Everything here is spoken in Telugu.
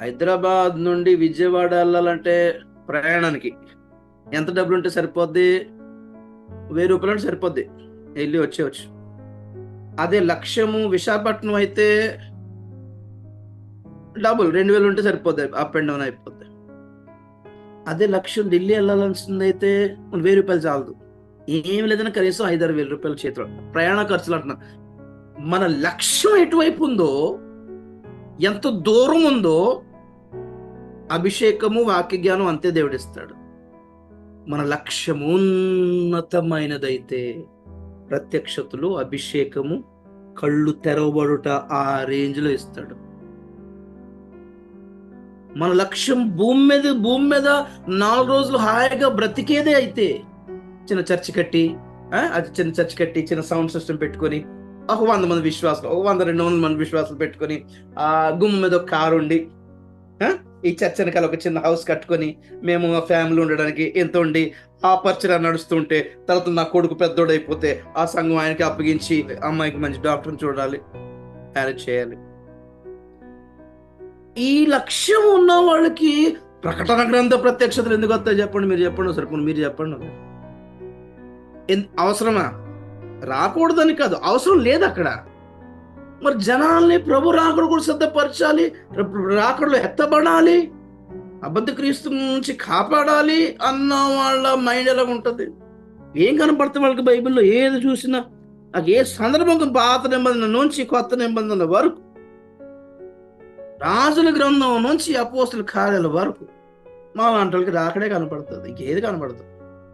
హైదరాబాద్ నుండి విజయవాడ వెళ్ళాలంటే ప్రయాణానికి ఎంత డబ్బులు ఉంటే సరిపోద్ది? వెయ్యి రూపాయలు ఉంటే సరిపోద్ది. వెళ్ళి వచ్చేవచ్చు అదే లక్ష్యము విశాఖపట్నం అయితే డబుల్ రెండు వేలు ఉంటే సరిపోద్ది. అప్ అండ్ డౌన్ అయిపోద్ది. అదే లక్ష్యం ఢిల్లీ వెళ్ళాల్సింది అయితే వెయ్యి రూపాయలు చాలదు. ఏం లేదని కనీసం ఐదారు వేల రూపాయల చేతిలో. ప్రయాణ ఖర్చులు అంటున్నా. మన లక్ష్యం ఎటువైపు ఉందో ఎంత దూరం ఉందో అభిషేకము వాక్య జ్ఞానం అంతే దేవుడిస్తాడు. మన లక్ష్యము ఉన్నతమైనదైతే ప్రత్యక్షతలు అభిషేకము కళ్ళు తెరవబడుట ఆ రేంజ్లో ఇస్తాడు. మన లక్ష్యం భూమి మీద భూమి మీద నాలుగు రోజులు హాయిగా బ్రతికేదే అయితే చిన్న చర్చి కట్టి అది చిన్న చర్చి కట్టి చిన్న సౌండ్ సిస్టమ్ పెట్టుకొని ఒక వంద మంది విశ్వాసం ఒక వంద రెండు వందల మంది విశ్వాసం పెట్టుకొని ఆ గుమ్మ మీద ఒక కారు ఉండి ఈ చర్చ్ వెనకాల ఒక చిన్న హౌస్ కట్టుకొని మేము మా ఫ్యామిలీ ఉండడానికి ఎంత ఉండి ఆ పరిచయం నడుస్తుంటే తర్వాత నా కొడుకు పెద్దోడు అయిపోతే ఆ సంఘం ఆయనకి అప్పగించి అమ్మాయికి మంచి డాక్టర్ని చూడాలి మ్యారేజ్ చేయాలి. ఈ లక్ష్యం ఉన్న వాళ్ళకి ప్రకటన గ్రంథ ప్రత్యక్షతలు ఎందుకు వస్తాయి చెప్పండి మీరు చెప్పండి సరిపోండి మీరు చెప్పండి ఎన్- అవసరమా? రాకూడదని కాదు అవసరం లేదు అక్కడ. మరి జనాల్ని ప్రభు రాకడ కూడా సిద్ధపరచాలి ర- రాకడలో ఎత్తబడాలి అబద్ధ క్రీస్తు నుంచి కాపాడాలి అన్న వాళ్ళ మైండ్ ఎలా ఉంటుంది? ఏం కనపడుతుంది వాళ్ళకి బైబిల్లో? ఏది చూసినా? నాకు ఏ సందర్భం పాత నిబంధన నుంచి కొత్త నిబంధన వరకు? రాజుల గ్రంథం నుంచి అపోస్తుల కార్యాల వరకు? మా వంటలకి రాకడే కనపడుతుంది ఇంకేది కనపడుతుంది